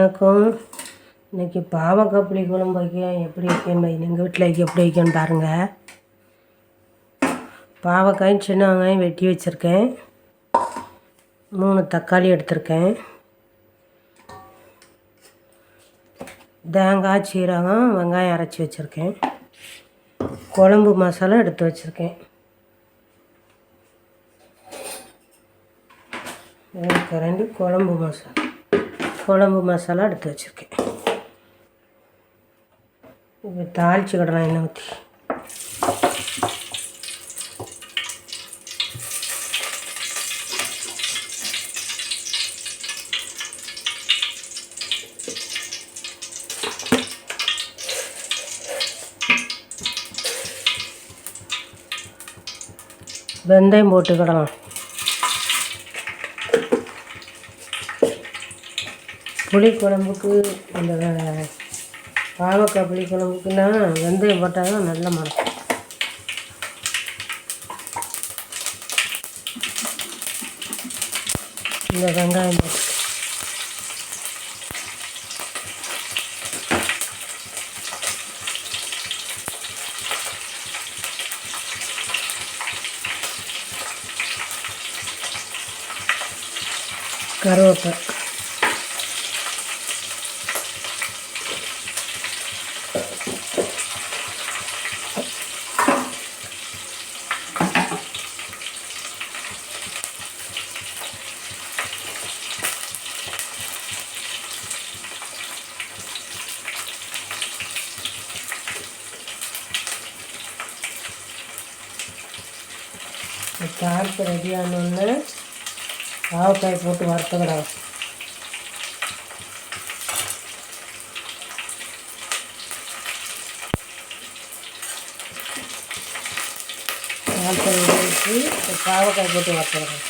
வணக்கம். இன்றைக்கி பாவக்காய் புளி குழம்பு வைக்க எப்படி வைக்கணும் எங்கள் வீட்டில் வைக்க எப்படி வைக்கணும் பாருங்கள் பாவக்காயும் சின்ன வெங்காயம் வெட்டி வச்சுருக்கேன். மூணு தக்காளி எடுத்திருக்கேன். தேங்காய் சீரகம் வெங்காயம் அரைச்சி வச்சுருக்கேன். குழம்பு மசாலா எடுத்து வச்சுருக்கேன். ஒரு கரண்டி குழம்பு மசாலா. குழம்பு மசாலா எடுத்து வச்சுருக்கேன் இப்போ தாளிச்சுக்கிடலாம் எண்ணெய் ஊற்றி வெந்தயம் போட்டுக்கிடலாம் புளி குழம்புக்கு அந்த பாவக்காய் புளி குழம்புக்குன்னா வெந்தயம் போட்டால் தான் நல்ல மரம் இந்த வெங்காயம் போட்டு. தாளிப்பு ரெடி ஆனோடனே ஆவக்காய் போட்டு வறுத்துக்கிடலாம் தாளிப்பு ரெடி பாவக்காய் போட்டு வறுத்துக்கிடலாம்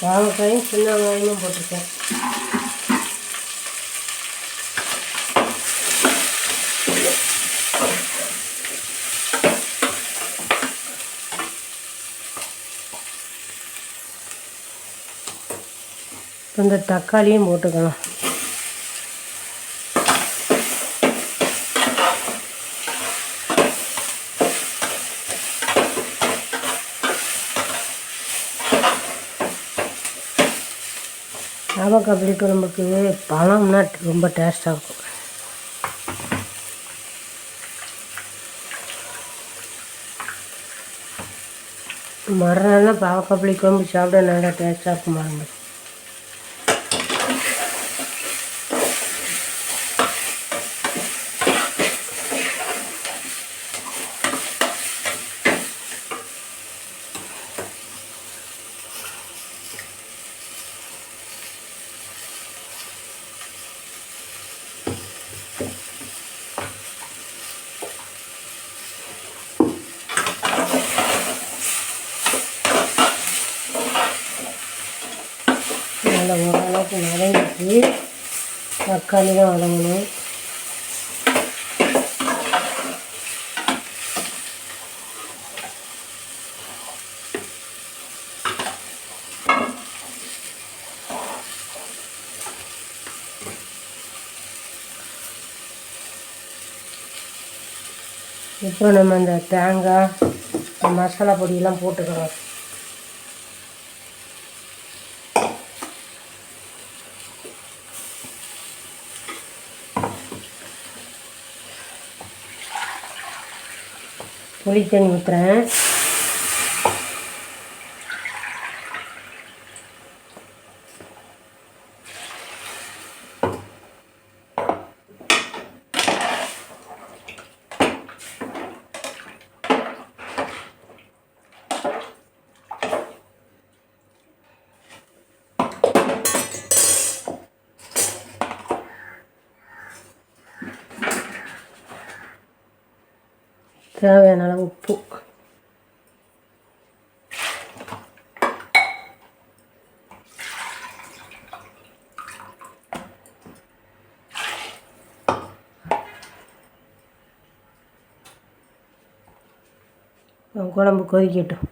பாவக்காயும் சின்ன வெங்காயமும் போட்டிருக்கேன். இந்த தக்காளியும் போட்டுக்கலாம். ஆவக்காய் புளி குழம்புக்கு பழம்னா ரொம்ப டேஸ்ட்டாக இருக்கும். மறுநாள்லாம் பாவக்காய் புளி குழம்பு சாப்பிட நல்லா டேஸ்ட்டாக இருக்கும் பாருங்க அளவுக்கு ஓரளவுக்கு வதங்கிட்டு தக்காளி தான் வதங்கணும். இப்போ நம்ம இந்த தேங்காய் மசாலா பொடியெல்லாம் போட்டுக்கலாம் புளி தண்ணி ஊற்றுறேன் தேவையான அளவு உப்பு. குழம்பு கொதிக்கட்டும்.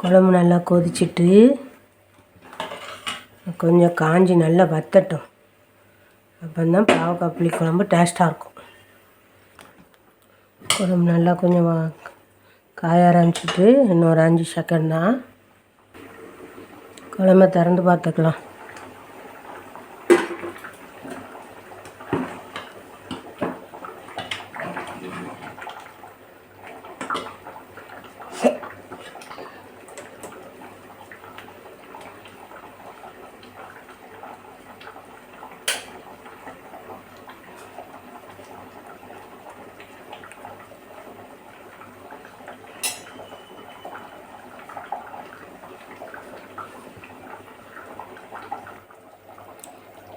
குழம்பு நல்லா கொதிச்சிட்டு கொஞ்சம் காஞ்சி நல்லா வத்தட்டும். அப்போ தான் பாவக்காய் புளி குழம்பு டேஸ்ட்டாக இருக்கும். குழம்பு நல்லா கொஞ்சம் காய ஆரம்பிச்சிட்டு இன்னொரு அஞ்சு செகண்ட் தான் குழம்ப திறந்து பார்த்துக்கலாம்.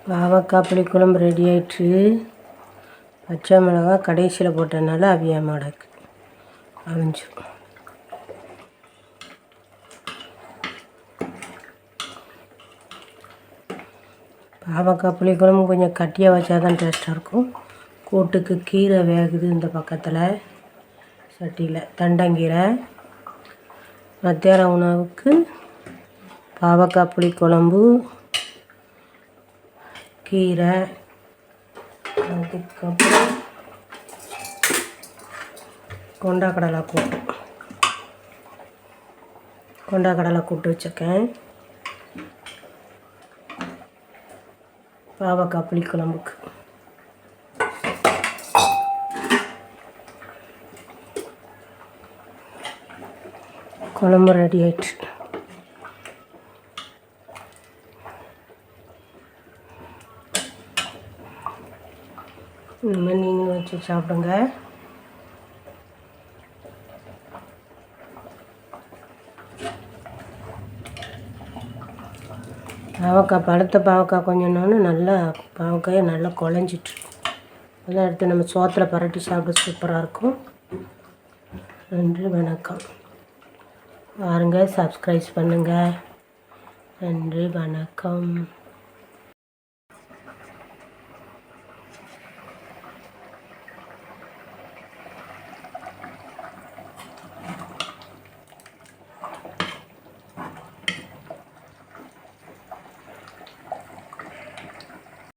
பாவக்காய் புளிக்குழம்பு ரெடி ஆயிடுச்சு பச்சை மிளகாய் கடைசியில் போட்டதுனால அவியா மாடக்கு. அவிஞ்சு. பாவக்காய் புளிக்குழம்பு கொஞ்சம் கட்டியாக வச்சா தான் டேஸ்ட்டாக இருக்கும். கூட்டுக்கு கீரை வேகுது இந்த பக்கத்தில். சட்டியில் தண்டங்கீரை. மத்தியான உணவுக்கு பாவக்காய் புளிக்குழம்பு கீரை. அதுக்கப்புறம் கொண்டாக்கடலை கூட்டு. கொண்டாக்கடலை கூட்டு வச்சுருக்கேன். பாவக்காய் புளிக்குழம்புக்கு குழம்பு ரெடி இனிமேல் நீங்களும் வச்சு சாப்பிடுங்க. பாவக்காய் பழுத்த பாவக்காய் கொஞ்சம் நானும் நல்லா பாவக்காயை நல்லா குழஞ்சிட்டு அதெல்லாம் எடுத்து நம்ம சோத்தில் பரட்டி சாப்பிட சூப்பராக இருக்கும். நன்றி வணக்கம். பாருங்க சப்ஸ்கிரைப் பண்ணுங்கள் நன்றி வணக்கம்.